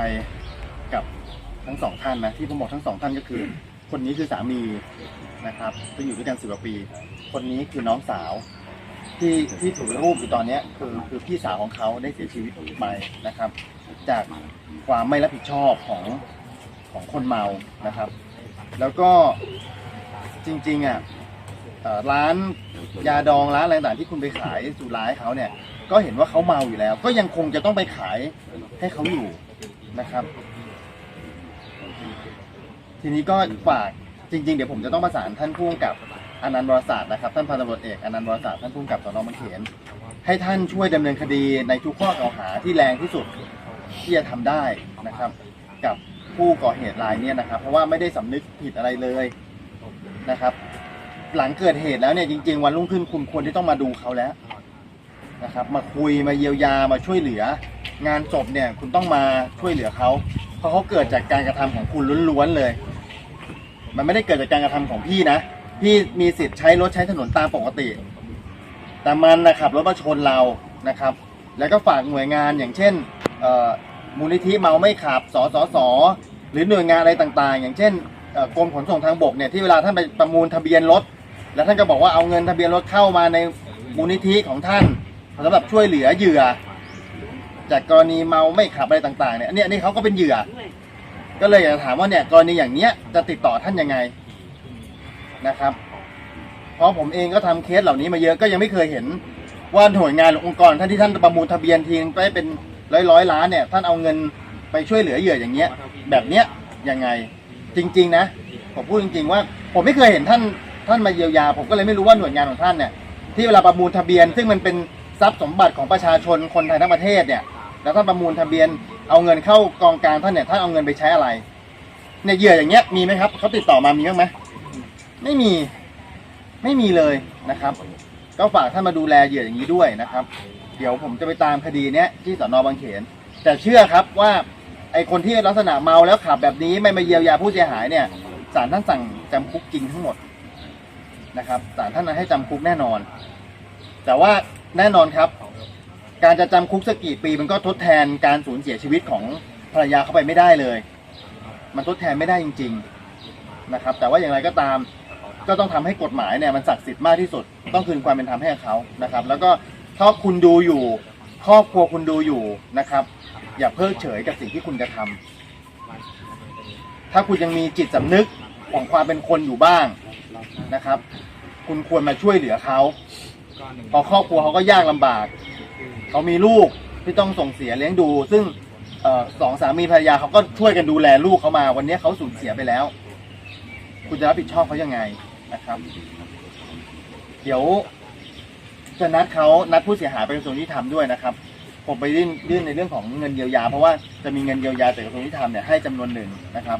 ใจกับทั้งสองท่านนะที่ผมบอกทั้งสองท่านก็คือ คนนี้คือสามีนะครับที่อยู่ด้วยกันสิบกว่าปี คนนี้คือน้องสาว ที่ที่ถือรูปอยู่ตอนเนี้ยคือคือพี่สาวของเขาได้เสียชีวิตไปนะครับ จากความไม่รับผิดชอบของของคนเมานะครับ แล้วก็จริงๆอะเอ่อร้านยาดองร้านอะไรต่างๆที่คุณไปขายสุร้าให้เขาเนี่ย ก็เห็นว่าเขาเมาอยู่แล้ว ก็ยังคงจะต้องไปขายให้เขาอยู่ นะครับ ทีนี้ก็ฝากจริง ๆ เดี๋ยวผมจะต้องประสานท่านผู้กำกับอนันต์วรศาสตร์นะครับท่านพันตำรวจเอกอนันต์วรศาสตร์ท่านผู้กำกับสนบางเขนให้ท่านช่วยดำเนินคดีในทุกข้อกล่าวหาที่แรงที่สุดที่จะทำได้นะครับ กับผู้ก่อเหตุรายเนี้นะครับ เพราะว่าไม่ได้สำนึกผิดอะไรเลยนะครับ หลังเกิดเหตุแล้วเนี่ยจริง ๆ วันรุ่งขึ้นคุณควรที่ต้องมาดูเขาแล้วนะครับ มาคุยมาเยียวยามาช่วยเหลือ งานศพเนี่ยคุณต้องมาช่วยเหลือเขาเพราะเขาเกิดจากการกระทำของคุณล้วนๆเลย มันไม่ได้เกิดจากการกระทำของพี่นะ พี่มีสิทธิ์ใช้รถใช้ถนนตามปกติ แต่มันนะครับรถมาชนเรานะครับ แล้วก็ฝากหน่วยงานอย่างเช่นมูลนิธิเมาไม่ขับสสสหรือหน่วยงานอะไรต่างๆ อย่างเช่นกรมขนส่งทางบกเนี่ยที่เวลาท่านไปประมูลทะเบียนรถ แล้วท่านก็บอกว่าเอาเงินทะเบียนรถเข้ามาในมูลนิธิของท่านสำหรับช่วยเหลือเหยื่อ จากกรณีเมาไม่ขับอะไรต่างๆเนี่ยอันนี้อันนี้เขาก็เป็นเหยื่อ ก็เลยอยากจะถามว่าเนี่ยกรณีอย่างเนี้ยจะติดต่อท่านยังไงนะครับ เพราะผมเองก็ทำเคสเหล่านี้มาเยอะก็ยังไม่เคยเห็นว่าหน่วยงานหรือองค์กรท่านที่ท่านประมูลทะเบียนทีนึงไปเป็นร้อยร้อยๆล้านเนี่ยท่านเอาเงินไปช่วยเหลือเหยื่ออย่างเงี้ย แบบเนี้ยยังไงจริง ๆ นะ ผมพูดจริง ๆ ว่า ผมไม่เคยเห็นท่านท่านมาเยียวยา ผมก็เลยไม่รู้ว่าหน่วยงานของท่านเนี่ยที่เวลาประมูลทะเบียน ซึ่งมันเป็นทรัพย์สมบัติของประชาชนคนไทยทั้งประเทศเนี่ย แล้วท่านประมูลทะเบียนเอาเงินเข้ากองกลางท่านเนี่ยท่านเอาเงินไปใช้อะไรเนี่ยเหยื่ออย่างเงี้ยมีไหมครับเขาติดต่อมามีบ้างไหมไม่มีไม่มีเลยนะครับ ก็ฝากท่านมาดูแลเหยื่ออย่างนี้ด้วยนะครับ เดี๋ยวผมจะไปตามคดีเนี้ยที่สอนอบางเขน แต่เชื่อครับว่าไอคนที่ลักษณะเมาแล้วขับแบบนี้ไม่มาเยียวยาผู้เสียหายเนี่ยศาลท่านสั่งจำคุกจริงทั้งหมดนะครับศาลท่านให้จำคุกแน่นอน แต่ว่าแน่นอนครับ การจะจำคุกสักกี่ปีมันก็ทดแทนการสูญเสียชีวิตของภรรยาเข้าไปไม่ได้เลย มันทดแทนไม่ได้จริง ๆนะครับ แต่ว่าอย่างไรก็ตามก็ต้องทำให้กฎหมายเนี่ยมันศักดิ์สิทธิ์มากที่สุด ต้องคืนความเป็นธรรมให้กับเขานะครับ แล้วก็ถ้าคุณดูอยู่ครอบครัวคุณดูอยู่นะครับ อย่าเพิกเฉยกับสิ่งที่คุณกระทำถ้าคุณยังมีจิตสำนึกของความเป็นคนอยู่บ้างนะครับ คุณควรมาช่วยเหลือเขาเพราะครอบครัวเขาก็ยากลำบาก เขามีลูกที่ต้องส่งเสียเลี้ยงดู ซึ่งเอ่อสองสามีภรรยาเขาก็ช่วยกันดูแลลูกเขามา วันนี้เขาสูญเสียไปแล้ว คุณจะรับผิดชอบเขายังไงนะครับ เดี๋ยวจะนัดเขานัดผู้เสียหายไปกระทรวงยุติธรรมด้วยนะครับ ผมไปยื่นยื่นในเรื่องของเงินเยียวยา เพราะว่าจะมีเงินเยียวยาจากกระทรวงยุติธรรมเนี่ยให้จำนวนหนึ่งนะครับ